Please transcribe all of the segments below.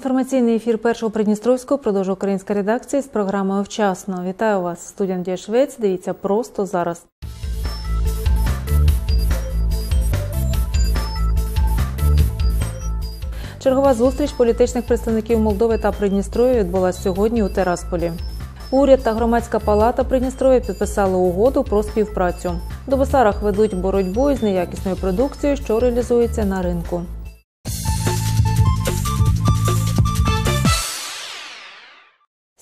Інформаційний ефір першого Придністровського продовжує українська редакція з програмою Вчасно. Вітаю вас, студент Дія Швець. Дивіться просто зараз. Чергова зустріч політичних представників Молдови та Придністров'я відбулася сьогодні у Терасполі. Уряд та громадська палата Придністров'я підписали угоду про співпрацю. До Босарах ведуть боротьбу із неякісною продукцією, що реалізується на ринку.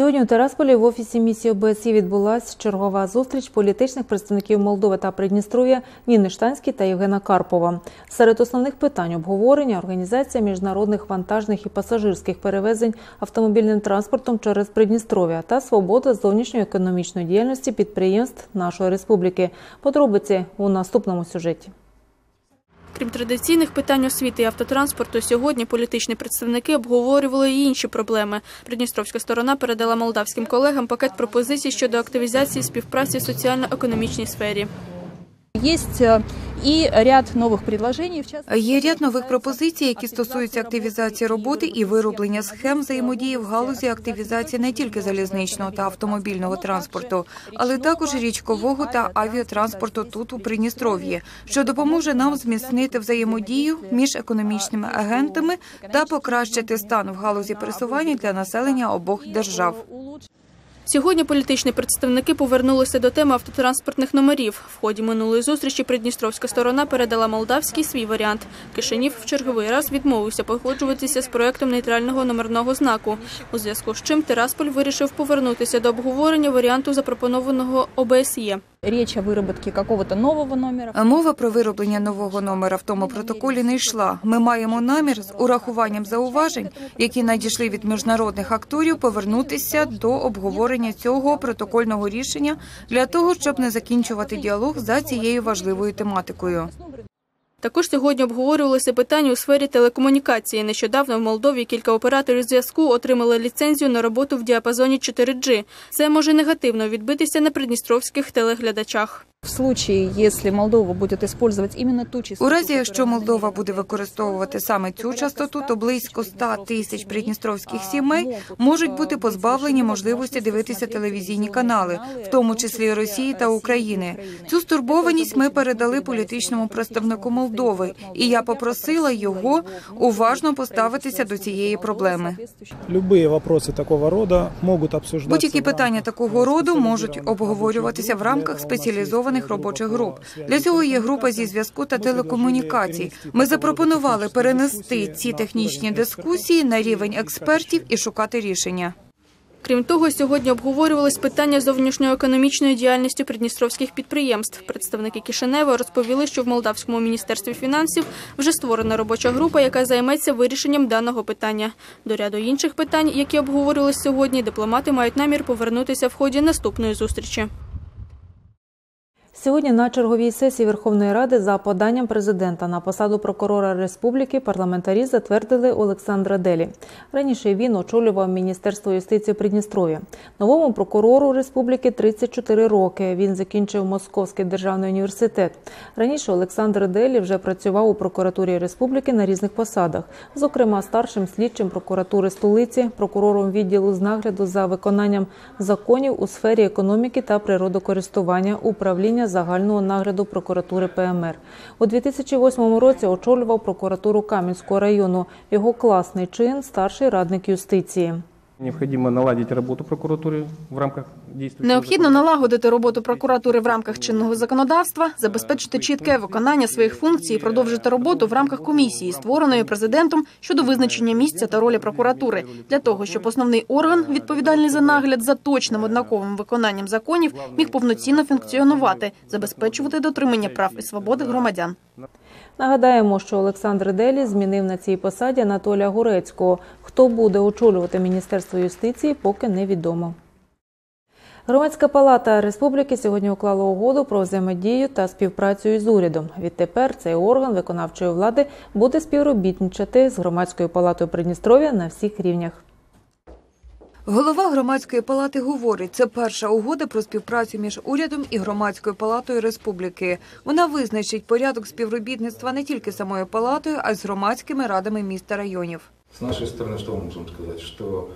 Сьогодні у Терасполі в офісі місії ОБСЄ відбулася чергова зустріч політичних представників Молдови та Придністров'я Ніни Штанській та Євгена Карпова. Серед основних питань обговорення організація міжнародних вантажних і пасажирських перевезень автомобільним транспортом через Придністров'я та свобода зовнішньої економічної діяльності підприємств нашої республіки. Подробиці у наступному сюжеті. Крім традиційних питань освіти і автотранспорту, сьогодні політичні представники обговорювали і інші проблеми. Придністровська сторона передала молдавським колегам пакет пропозицій щодо активізації співпраці в соціально-економічній сфері. Есть э, и ряд новых предложений. В частности, Є ряд нових пропозицій, які стосуються активізації роботи і вироблення схем взаємодії в галузі активізації не тільки залізничного та автомобільного транспорту, але також річкового та авіатранспорту тут у Придністров'ї, що допоможе нам зміцнити взаємодію між економічними агентами та покращити стан в галузі пересування для населення обох держав. Сьогодні політичні представники повернулися до теми автотранспортних номерів. В ході минулої зустрічі придністровська сторона передала молдавський свій варіант. Кишинів в черговий раз відмовився погоджуватися з проектом нейтрального номерного знаку, у зв'язку з чим Тирасполь вирішив повернутися до обговорення варіанту запропонованого ОБСЄ. Речь о виробітці какого-то нового номера. Мова про вироблення нового номера в тому протоколі не йшла. Ми маємо намір з урахуванням зауважень, які надійшли від міжнародних акторів, повернутися до обговорення цього протокольного рішення для того, щоб не закінчувати діалог за цією важливою тематикою. Також сьогодні обговорювалися питання у сфері телекомунікації. Нещодавно в Молдові кілька операторів зв'язку отримали ліцензію на роботу в діапазоні 4G. Це може негативно відбитися на придністровських телеглядачах. В случае, если Молдова будет использовать именно ту частоту, У разі, якщо которая Молдова называется буде використовувати саме цю частоту, то близько 100 тисяч придністровських сімей можуть бути позбавлені можливості дивитися телевізійні канали, в тому числі Росії та України. Цю стурбованість ми передали політичному представнику Молдови, і я попросила його уважно поставитися до цієї проблеми. Любые вопросы такого рода могут обсуждаться. Будь-які в рамках питання такого роду можуть обговорюватися в рамках спеціалізованих робочих груп. Для цього є група зі зв'язку та телекомунікацій. Ми запропонували перенести ці технічні дискусії на рівень експертів і шукати рішення. Крім того, сьогодні обговорювались питання зовнішньоекономічної діяльності придністровських підприємств. Представники Кишинева розповіли, що в Молдавському міністерстві фінансів вже створена робоча група, яка займеться вирішенням даного питання. До ряду інших питань, які обговорювались сьогодні, дипломати мають намір повернутися в ході наступної зустрічі. Сьогодні на черговій сесії Верховної Ради за поданням президента на посаду прокурора республіки парламентарі затвердили Олександра Делі. Раніше він очолював Міністерство юстиції Придністров'я. Новому прокурору республіки 34 роки. Він закінчив Московський державний університет. Раніше Олександр Делі вже працював у прокуратурі республіки на різних посадах, зокрема старшим слідчим прокуратури столиці, прокурором відділу з нагляду за виконанням законів у сфері економіки та природокористування управління загального нагляду прокуратури ПМР. У 2008 році очолював прокуратуру Кам'янського району. Його класний чин старший радник юстиції. Необходимо наладить работу прокуратуры в рамках Необхідно налагодити роботу прокуратури в рамках чинного законодавства, забезпечити чітке виконання своїх функцій і продовжити роботу в рамках комісії, створеної президентом щодо визначення місця та ролі прокуратури, для того, щоб основний орган, відповідальний за нагляд за точним однаковим виконанням законів, міг повноцінно функціонувати, забезпечувати дотримання прав і свободи громадян. Нагадаємо, що Олександр Делі змінив на цій посаді Анатолія Гурецького. Хто буде очолювати Міністерство юстиції, поки невідомо. Громадська палата республіки сьогодні уклала угоду про взаємодію та співпрацю із урядом. Відтепер цей орган виконавчої влади буде співробітничати з громадською палатою Придністров'я на всіх рівнях. Голова громадської палати говорить, це перша угода про співпрацю між урядом і громадською палатою республіки. Вона визначить порядок співробітництва не тільки самою палатою, а й з громадськими радами міст та районів. С нашей стороны что мы можем сказать? Что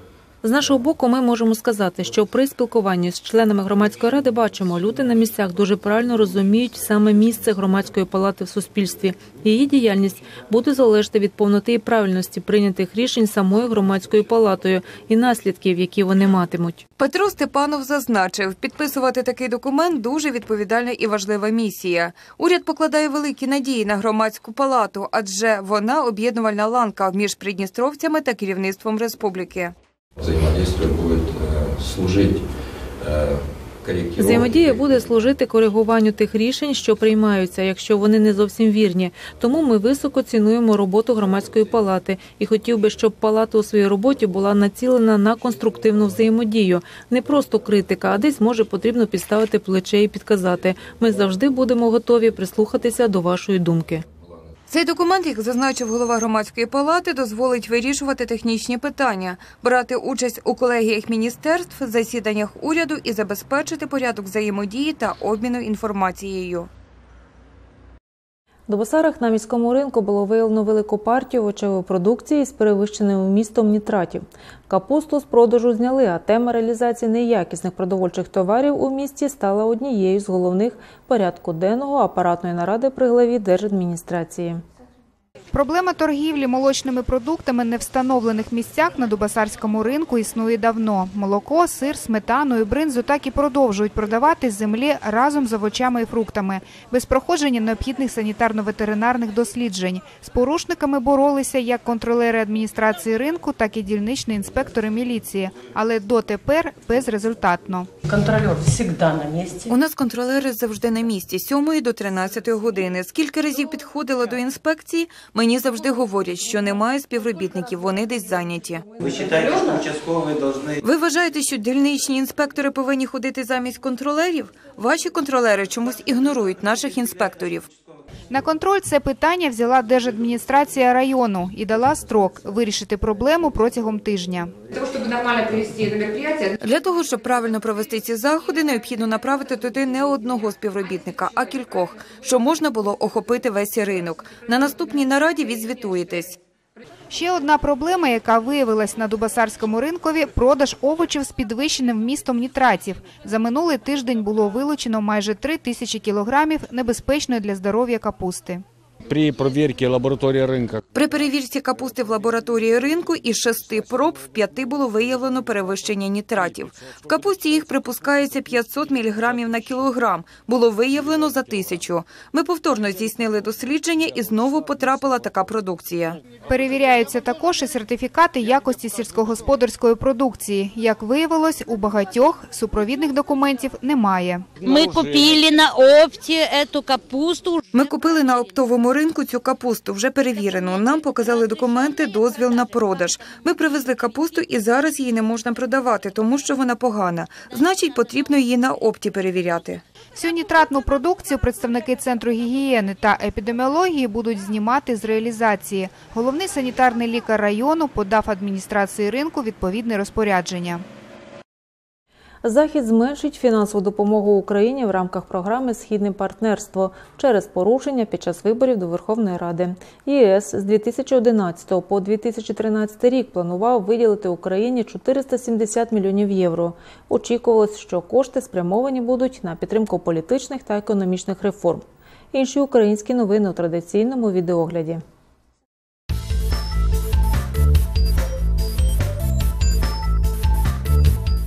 З нашого боку, ми можемо сказати, що при спілкуванні з членами громадської ради бачимо, люди на місцях дуже правильно розуміють саме місце громадської палати в суспільстві. Її діяльність буде залежати від повноти і правильності прийнятих рішень самою громадською палатою і наслідків, які вони матимуть. Петро Степанов зазначив, підписувати такий документ дуже відповідальна і важлива місія. Уряд покладає великі надії на громадську палату, адже вона об'єднувальна ланка між придністровцями та керівництвом республіки. Взаимодействие будет э, служить э. Взаємодія буде служити коригуванню тих рішень, що приймаються, якщо вони не зовсім вірні. Тому ми високо цінуємо роботу громадської палати і хотів би, щоб палата у своїй роботі була націлена на конструктивну взаємодію, не просто критика, а десь може потрібно підставити плече і підказати. Ми завжди будемо готові прислухатися до вашої думки. Цей документ, як зазначив голова громадської палати, дозволить вирішувати технічні питання, брати участь у колегіях міністерств, засіданнях уряду і забезпечити порядок взаємодії та обміну інформацією. До Басарах на міському ринку було виявлено велику партію овочевої продукції з перевищеним вмістом нітратів. Капусту з продажу зняли, а тема реалізації неякісних продовольчих товарів у місті стала однією з головних порядку денного апаратної наради при главі держадміністрації. Проблема торгівлі молочними продуктами не встановлених місцях на Дубасарському ринку існує давно. Молоко, сир, сметану і бринзу так і продовжують продавати з землі разом з овочами і фруктами, без проходження необхідних санітарно-ветеринарних досліджень. З порушниками боролися як контролери адміністрації ринку, так і дільничні інспектори міліції, але дотепер безрезультатно. Контролер всегда на месте. У нас контролери завжди на місці, з 7 до 13 години. Скільки разів підходила до інспекції, мені завжди говорять, що немає співробітників, вони десь зайняті. Вы считаете, что участковые должны Ви вважаєте, що дільничні інспектори повинні ходити замість контролерів? Ваші контролери чомусь ігнорують наших інспекторів. На контроль це питання взяла держадміністрація району і дала строк вирішити проблему протягом тижня. Для того, щоб правильно провести ці заходи, необхідно направити туди не одного співробітника, а кількох, щоб можна було охопити весь ринок. На наступній нараді відзвітуєтесь. Ще одна проблема, яка виявилась на Дубасарському ринкові – продаж овочів з підвищеним вмістом нітратів. За минулий тиждень було вилучено майже 3 тисячі кілограмів небезпечної для здоров'я капусти При проверке лаборатории рынка При перевірці капусти в лабораторії ринку із шести проб в п'яти було виявлено перевищення нітратів. В капусті їх припускається 500 мг на кілограм. Було виявлено за тисячу. Ми повторно здійснили дослідження і знову потрапила така продукція. Перевіряються також і сертифікати якості сільськогосподарської продукції. Як виявилось, у багатьох супровідних документів немає. Мы купили на опте эту капусту. Ми купили на оптовому ринку цю капусту, вже перевірену. Нам показали документи, дозвіл на продаж. Ми привезли капусту і зараз її не можна продавати, тому що вона погана. Значить, потрібно її на опті перевіряти. Всю нітратну продукцію представники Центру гігієни та епідеміології будуть знімати з реалізації. Головний санітарний лікар району подав адміністрації ринку відповідне розпорядження. Захід зменшить фінансову допомогу Україні в рамках програми Східне партнерство через порушення під час виборів до Верховної Ради. ЄС з 2011 по 2013 рік планував виділити Україні 470 мільйонів євро. Очікувалось, що кошти спрямовані будуть на підтримку політичних та економічних реформ. Інші українські новини у традиційному відеогляді.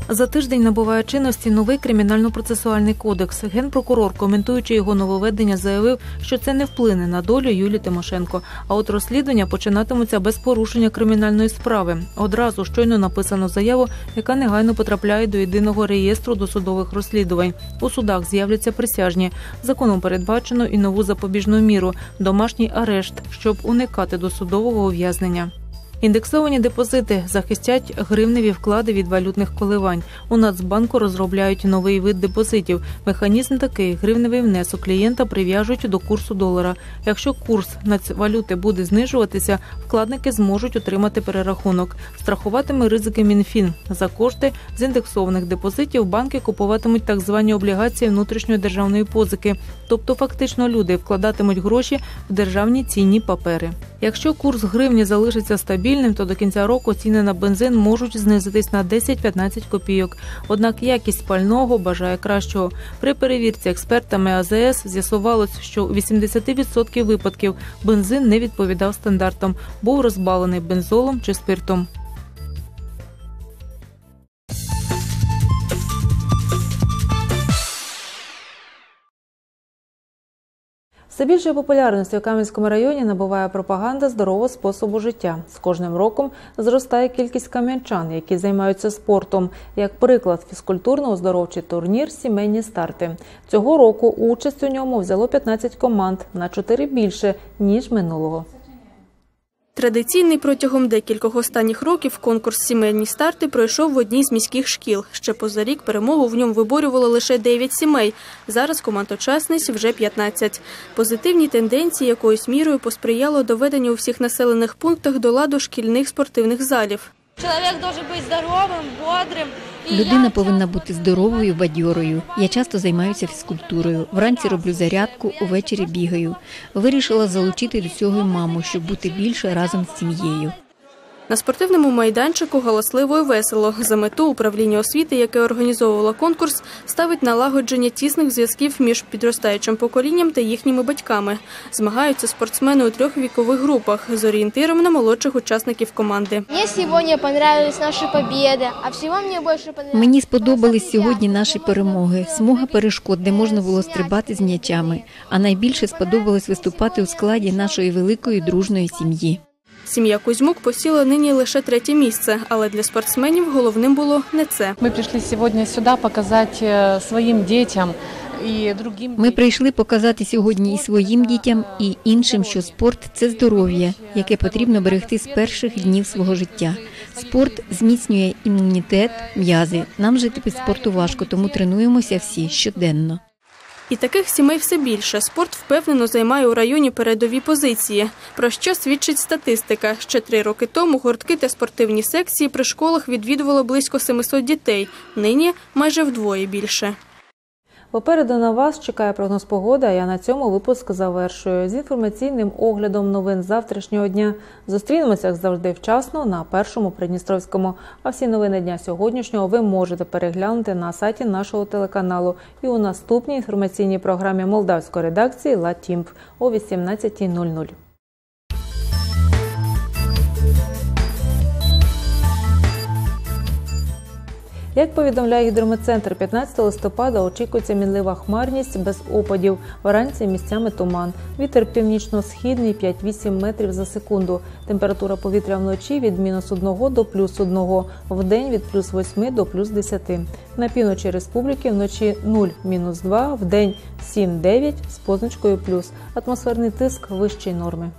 За тиждень набуває чинності новий кримінально-процесуальний кодекс. Генпрокурор, коментуючи його нововведення, заявив, що це не вплине на долю Юлії Тимошенко. А от розслідування починатимуться без порушення кримінальної справи. Одразу щойно написано заяву, яка негайно потрапляє до єдиного реєстру досудових розслідувань. У судах з'являться присяжні. Законом передбачено і нову запобіжну міру домашній арешт, щоб уникати досудового ув'язнення. Індексовані депозити захистять гривневі вклади від валютних коливань. У Нацбанку розробляють новий вид депозитів. Механізм такий: гривневий внесок клієнта прив'яжуть до курсу долара. Якщо курс нацвалюти буде знижуватися, вкладники зможуть отримати перерахунок. Страхуватиме ризики МінФін. За кошти з індексованих депозитів банки купуватимуть так звані облігації внутрішньої державної позики, тобто фактично люди вкладатимуть гроші в державні цінні папери. Якщо курс гривні залишиться стабільним, то до кінця року ціни на бензин можуть знизитись на 10-15 копійок. Однак якість пального бажає кращого. При перевірці експертами АЗС з'ясувалось, що у 80% випадків бензин не відповідав стандартам, був розбалений бензолом чи спиртом. Все більшої популярності у Кам'янському районі набуває пропаганда здорового способу життя. З кожним роком зростає кількість кам'янчан, які займаються спортом. Як приклад, фізкультурно-оздоровчий турнір Сімейні старти. Цього року участь у ньому взяло 15 команд на 4 більше ніж минулого. Традиційний протягом декількох останніх років конкурс «Сімейні старти» пройшов в одній з міських шкіл. Ще поза рік перемогу в ньому виборювало лише 9 сімей. Зараз команд учасниць вже 15. Позитивні тенденції якоюсь мірою посприяло доведенню у всіх населених пунктах до ладу шкільних спортивних залів. Чоловік має бути здоровим, бодрим. Людина повинна бути здоровою, бадьорою. Я часто займаюся фізкультурою. Вранці роблю зарядку, увечері бігаю. Вирішила залучити до цього маму, щоб бути більше разом з сім'єю. На спортивному майданчику галасливо і весело. За мету управління освіти, яке організовувало конкурс, ставить налагодження тісних зв'язків між підростаючим поколінням та їхніми батьками. Змагаються спортсмени у трьох вікових групах з орієнтиром на молодших учасників команди. Мені сьогодні понравились наші побіди, а всього мені більше. Мені сподобались сьогодні наші перемоги, смуга перешкод, де можна було стрибати з м'ячами. А найбільше сподобалось виступати у складі нашої великої дружної сім'ї. Сім'я Кузьмук посіла нині лише третє місце, але для спортсменів головним було не це. Ми прийшли сьогодні сюди показати своїм дітям і другим. Ми прийшли показати сьогодні і своїм дітям, і іншим, що спорт це здоров'я, яке потрібно берегти з перших днів свого життя. Спорт зміцнює імунітет, м'язи. Нам жити без спорту важко, тому тренуємося всі щоденно. І таких сімей все більше. Спорт впевнено займає у районі передові позиції. Про що свідчить статистика? Ще три роки тому гуртки та спортивні секції при школах відвідувало близько 700 дітей. Нині майже вдвоє більше. Попереду на вас чекає прогноз погоди, а я на цьому випуск завершую. З інформаційним оглядом новин завтрашнього дня зустрінемося, як завжди, вчасно на першому Придністровському. А всі новини дня сьогоднішнього ви можете переглянути на сайті нашого телеканалу і у наступній інформаційній програмі молдавської редакції «Ла Тімп» о 18.00. Як повідомляє гідрометцентр, 15 листопада очікується мінлива хмарність без опадів. Вранці місцями туман. Вітер північно-східний 5-8 метрів за секунду. Температура повітря вночі від мінус 1 до плюс 1, в день від плюс 8 до плюс 10. На півночі республіки вночі 0, мінус 2, в день 7-9 з позначкою плюс. Атмосферний тиск вищий норми.